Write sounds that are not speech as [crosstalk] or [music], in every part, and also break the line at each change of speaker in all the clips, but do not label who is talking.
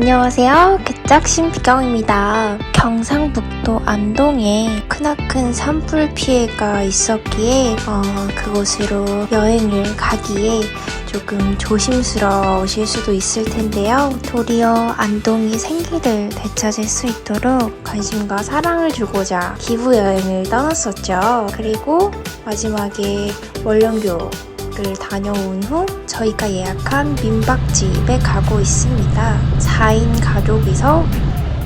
안녕하세요. 개짝 신 비경입니다. 경상북도 안동에 크나큰 산불 피해가 있었기에 어, 그곳으로 여행을 가기에 조금 조심스러우실 수도 있을 텐데요. 도리어 안동이 생기를 되찾을 수 있도록 관심과 사랑을 주고자 기부 여행을 떠났었죠. 그리고 마지막에 월령교 를 다녀온 후 저희가 예약한 민박집에 가고 있습니다. 4인 가족이서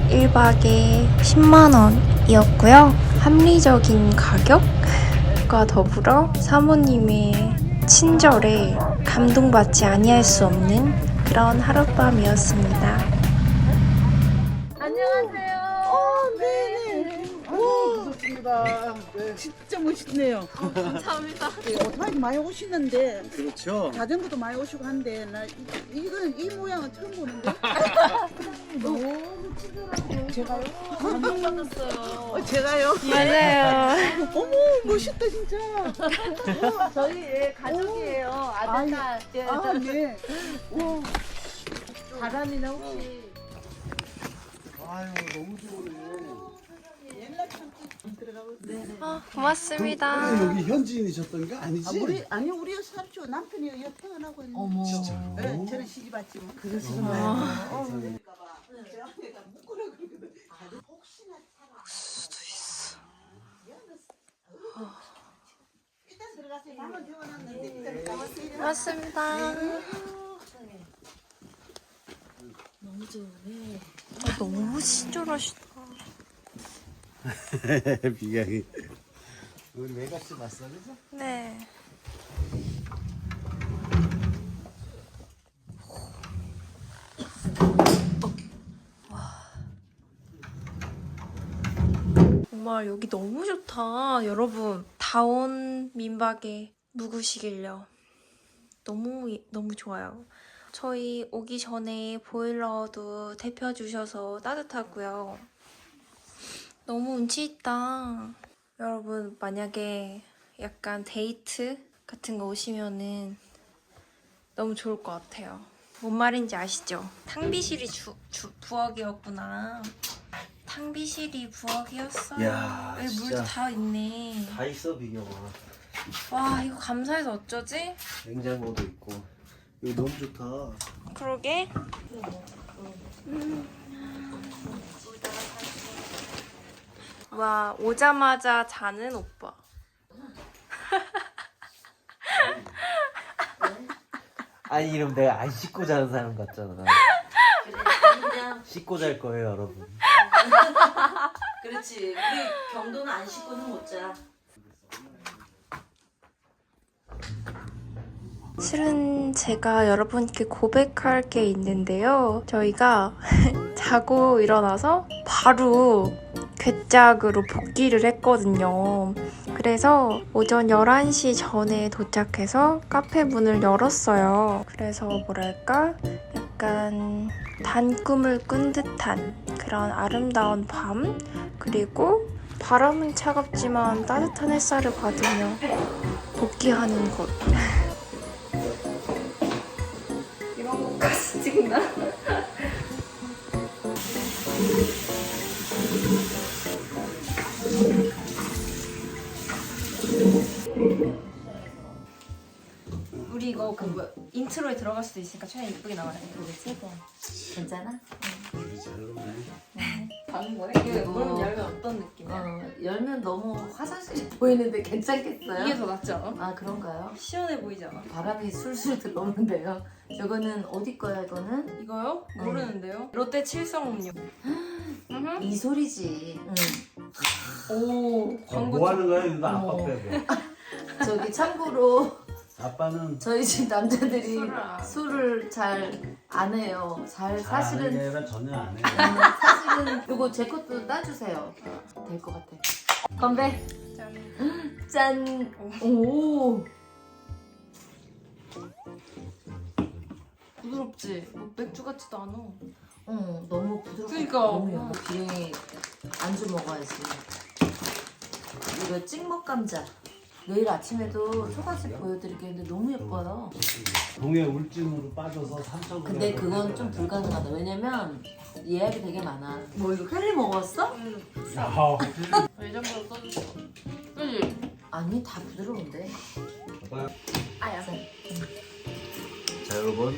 1박에 10만원이었고요. 합리적인 가격과 더불어 사모님의 친절에 감동받지 아니할 수 없는 그런 하룻밤이었습니다.
와,
좋습니다. 네.
진짜 멋있네요.
감사합니다.
네, 오토바이 많이 오시는데
그렇죠.
자전거도 많이 오시고 한데 나 이, 이건 이 모양은 처음 보는데. [laughs] 너무 친절하고 제가요?
감동받았어요.
어, 제가요?
맞아요. [laughs]
어머 멋있다 진짜. 어,
저희 예, 가족이에요. 아들 딸. 예,
아 네. [laughs] 와,
바람이나 혹시
아유 너무 좋네.
들
아, 고맙습니다.
여기 현지인이셨던 거 아니지?
아, 우리 아니 우리 삼촌 남편이 여기 태어나고 있는.
어머.
진짜로?
네, 저는 시집 왔지만.
그러시구나.
어, 그러니까 봐. 제가 내가 묶으라 그러거든. 아, 혹시나 살아. 수도 있어. 일단 들어가세요. 밥은 재워놨는데 일단 들어가세요.
고맙습니다.
너무 좋네.
아, 너무 친절하시다.
비양이. 우리 외갓집 왔어, 그죠?
네. 정말 여기 너무 좋다. 여러분, 다온 민박에 묵으시길요. 너무, 예- 너무 좋아요. 저희 오기 전에 보일러도 데펴주셔서 따뜻하고요. 너무 운치 있다. 여러분, 만약에 약간 데이트 같은 거 오시면은 너무 좋을 것 같아요. 뭔 말인지 아시죠? 탕비실이 주, 주, 부엌이었구나. 탕비실이 부엌이었어요.
야,
여기 물도
진짜.
다 있네.
다 있어 비경아
와, 이거 감사해서 어쩌지?
냉장고도 있고 여기 너무 좋다
그러게. 와, 오자마자 자는 오빠. [laughs]
아니 이러면 내가 안 씻고 자는 사람 같잖아 씻고 잘 거예요 여러분
그렇지. 우리 경도는 안 씻고는 못 자.
실은 제가 여러분께 고백할 게 있는데요. 저희가 [laughs] 자고 일어나서 바로 괴짝으로 복귀를 했거든요. 그래서 오전 11시 전에 도착해서 카페 문을 열었어요. 그래서 뭐랄까? 약간 단꿈을 꾼 듯한 그런 아름다운 밤? 그리고 바람은 차갑지만 따뜻한 햇살을 받으며 복귀하는 곳. [laughs] 이런 것까지 찍나? 인트로에 들어갈 수도 있으니까 최대한 이쁘게 나와야 돼. 그렇지?
괜찮아?
가는 거야? 이거 문 열면 어떤 느낌이야?
어, 열면 너무 화장실이 보이는데 괜찮겠어요?
이게 더 낫지 않아?
아 그런가요?
시원해 보이지 않아?
바람이 술술 들어오는데요. 저거는 어디 거야 이거는?
이거요? 모르는데요? 롯데 칠성음료. 음흠.
이 소리지. 응.
오 광고
뭐 하는 거야 이거 아빠
어머.
빼고
저기 참고로
아빠는
저희 집 남자들이
술을 안-
잘안 해요. 잘 사실은
게 아니라 전혀 안해
음, 사실은 요거 제 것도 따주세요. 될 것 같아. 건배.
짠.
짠. 오.
부드럽지? 뭐 맥주 같지도 않아.
어, 너무 부드럽고
그러니까.
너무 예뻐. 비행이 안주 먹어야지. 이거 찍먹 감자. 내일 아침에도 초가집 보여드리겠는데 너무 예뻐요.
동해 울진으로 빠져서 3천
근데 그건 좀 불가능하다. 왜냐면 예약이 되게 많아. 뭐 이거 켈리 먹었어?
예전보다 떠줬어.
그지? 아니 다 부드러운데.
아야.
자 여러분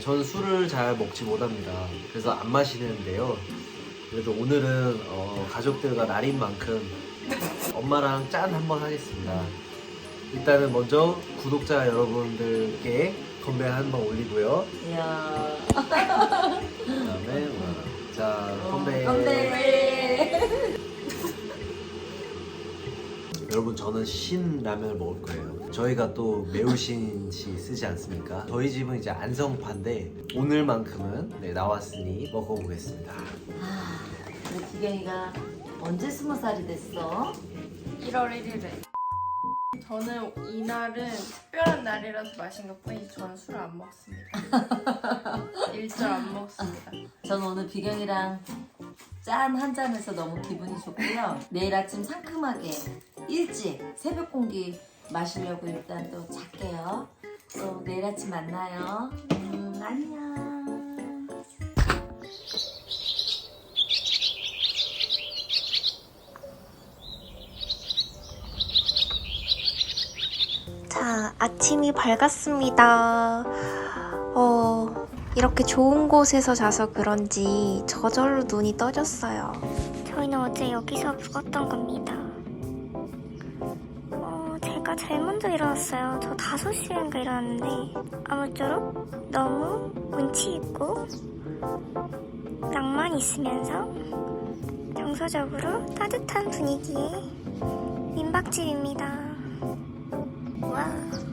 저는 술을 잘 먹지 못합니다 그래서 안 마시는데요 그래도 오늘은 어, 가족들과 날인 만큼 엄마랑 짠 한번 하겠습니다 일단은 먼저 구독자 여러분들께 건배 한번 올리고요
이야.
그다음에 와. 자 건배
건배. [laughs]
여러분 저는 신 라면을 먹을 거예요. 저희가 또 매우신시 쓰지 않습니까? 저희 집은 이제 안성파인데 오늘만큼은 네, 나왔으니 먹어보겠습니다.
우리 기경이가 언제 스무 살이 됐어?
1월 1일에. 저는 이날은 특별한 날이라서 마신 것 뿐이지 저는 술을 안 먹습니다. [laughs] 일절 안 먹습니다.
전 오늘 비경이랑 짠 한 잔해서 너무 기분이 좋고요. 내일 아침 상큼하게 일찍 새벽 공기 마시려고 일단 또 잘게요. 또 내일 아침 만나요. 음, 안녕.
아침이 밝았습니다. 어, 이렇게 좋은 곳에서 자서 그런지 저절로 눈이 떠졌어요. 저희는 어제 여기서 묵었던 겁니다. 어, 제가 제일 먼저 일어났어요. 저 5시인가 일어났는데, 아무쪼록 너무 운치 있고, 낭만 있으면서, 정서적으로 따뜻한 분위기의 민박집입니다. 와.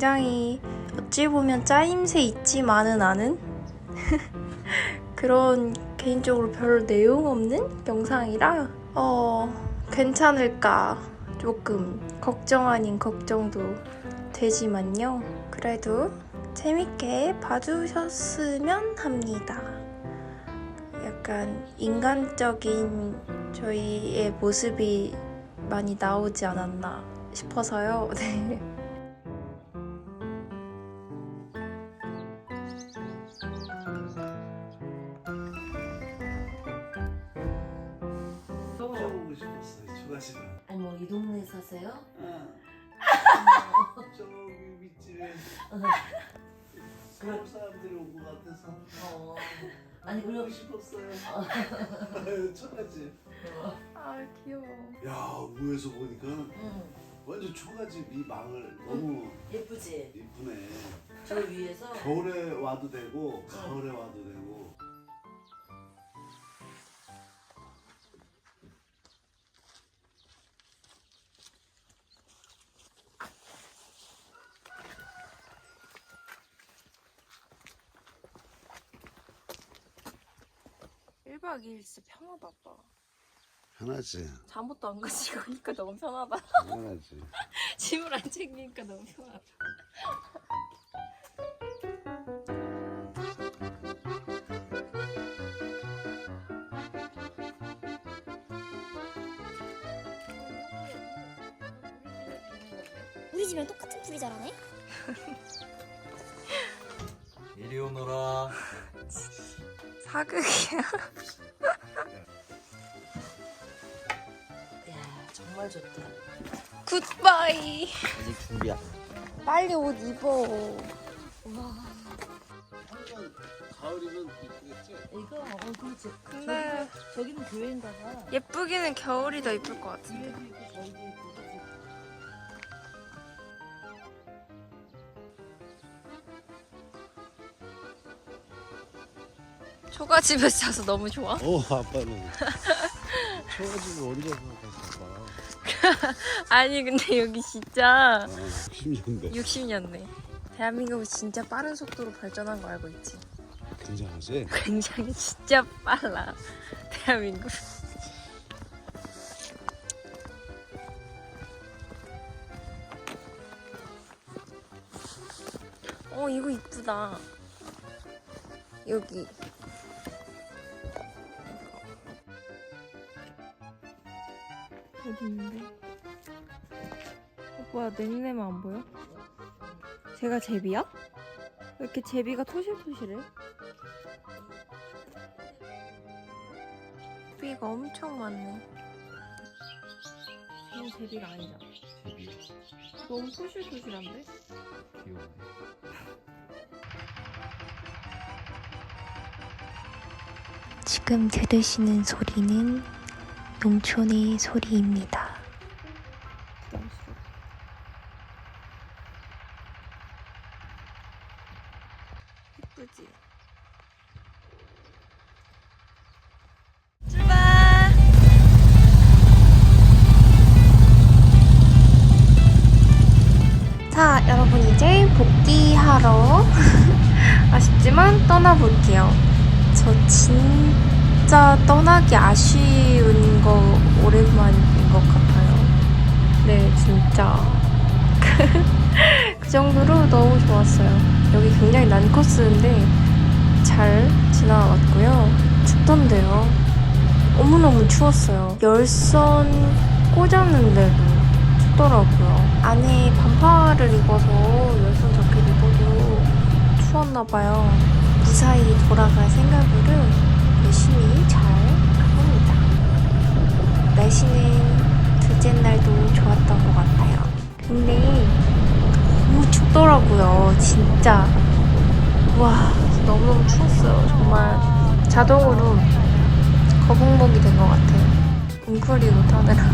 굉장히 어찌 보면 짜임새 있지만은 않은 [laughs] 그런 개인적으로 별 내용 없는 영상이라 어 괜찮을까 조금 걱정 아닌 걱정도 되지만요. 그래도 재밌게 봐주셨으면 합니다. 약간 인간적인 저희의 모습이 많이 나오지 않았나 싶어서요. [laughs] 네.
동네 사세요? [laughs]
저기 밑집에 서울 사람들이 온 것 같아서
어. 아니
먹고 싶었어요. [laughs] 아유, 초가집.
아 귀여워.
야 위에서 보니까
응,
완전 초가집 이 망을 너무
예쁘지?
이쁘네.
저 위에서
겨울에 와도 되고 가을에 와도 되고.
일 1박 2일 진짜 편하다 아빠.
편하지.
잠옷도 안 가지고 오니까 너무 편하다.
편하지. [laughs]
짐을 안 챙기니까 너무 편하다.
우리 집이랑 똑같은 풀이 자라네?
이리 오너라.
사극이야. [laughs]
정말 좋다.
굿바이.
아직 준비야.
빨리 옷 입어.
한번 가을이면 이쁘겠지.
이거 어 그렇지.
근데
저기는 교회인가 봐.
예쁘기는 겨울이 더 이쁠 것 같은데.
뒤에도 있고 저기도 있고 그치?
초가집에서 자서 너무 좋아.
어 아빠는 [laughs] 초가집을 언제 가서 봐.
아 [laughs] 니 근데 여기 진짜
아, 10년대.
60년대. 대한민국이 진짜 빠른 속도로 발전한 거 알고 있지?
굉장하지? [laughs]
굉장히 진짜 빨라. 대한민국. 이거 이쁘다. 여기. 어디 있는데? 오빠야 내 눈에만 안 보여? 제가 제비야? 왜 이렇게 제비가 토실토실해? 제비가 엄청 많네. 이건 제비가 아니잖아.
제비
너무 토실토실한데?
귀여워.
지금 들으시는 소리는 농촌의 소리입니다. 예쁘지? 자, 여러분 이제 복귀하러 [laughs] 아쉽지만 떠나볼게요. 저 진 짜 떠나기 아쉬운 거 오랜만인 것 같아요. 네, 진짜. [laughs] 그 정도로 너무 좋았어요. 여기 굉장히 난 코스인데 잘 지나왔고요. 춥던데요. 너무너무 추웠어요. 열선 꽂았는데도 춥더라고요. 안에 반팔을 입어서 열선 자켓 입어도 추웠나봐요. 무사히 돌아갈 생각으로 열심히 잘 가봅니다. 날씨는 둘째 날도 좋았던 것 같아요. 근데 너무 춥더라고요, 진짜. 와, 너무너무 추웠어요. 정말 자동으로 거북목이 된 것 같아요. 웅크리고 타느라.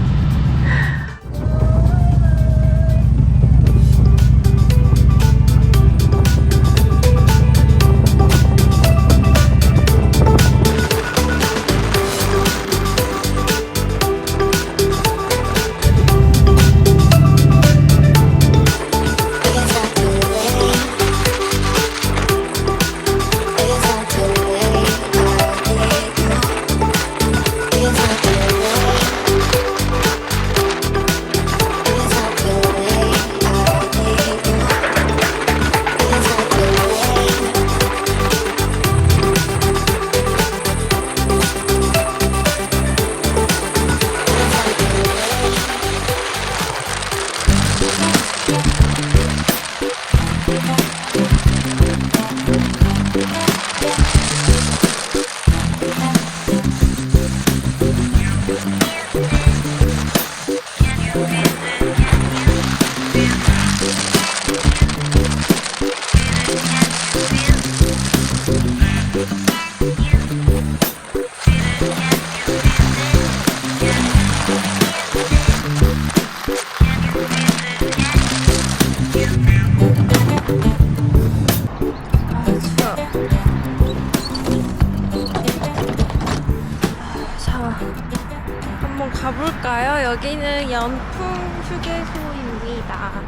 휴게소입니다.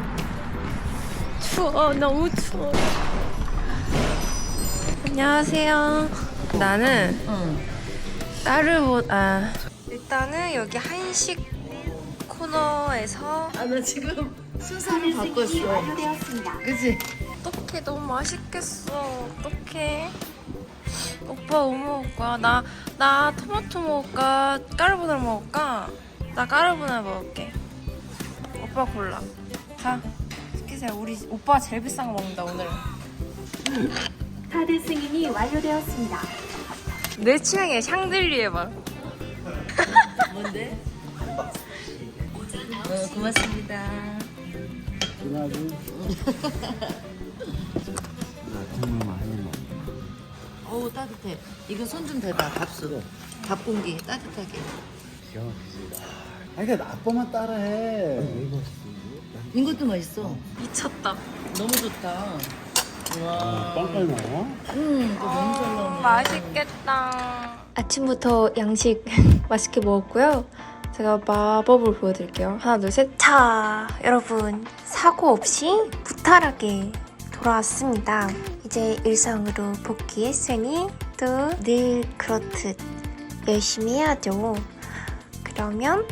추워, 너무 추워. 안녕하세요. 나는
응.
따르보, 아, 일단은 여기 한식 코너에서
아, 나 지금 순서를 바꿨어. 그치?
어떡해 너무 맛있겠어 어떡해 오빠 뭐 먹을 거야? 나, 나 토마토 먹을까? 까르보나라 먹을까? 나 까르보나라 먹을게 오빠 골라 자 시키세요 우리 오빠가 제일 비싼 거 먹는다 오늘
카드 승인이 완료되었습니다.
내 취향이야 샹들리에 봐
뭔데? 어, 고맙습니다.
국물 많이 먹어.
어우, 따뜻해. 이거 손 좀 대봐, 밥수. 밥 공기, 따뜻하게.
기가 막히지. 아, 그러니까 아빠만 따라해.
이것도 맛있어.
미쳤다
너무 좋다. 와.
빵까지 나와?
음, 이거 너무 잘 나오네.
맛있겠다 아침부터 양식 [laughs] 맛있게 먹었고요 제가 마법을 보여드릴게요 하나 둘 셋 자 여러분 사고 없이 무탈하게 돌아왔습니다 이제 일상으로 복귀했으니 또 늘 그렇듯 열심히 해야죠 그러면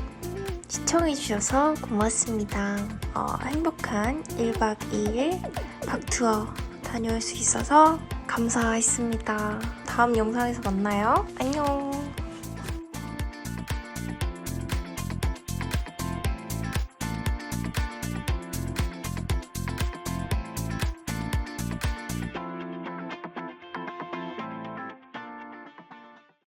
시청해주셔서 고맙습니다 어, 행복한 1박 2일 박투어 다녀올 수 있어서 감사했습니다. 다음 영상에서 만나요. 안녕.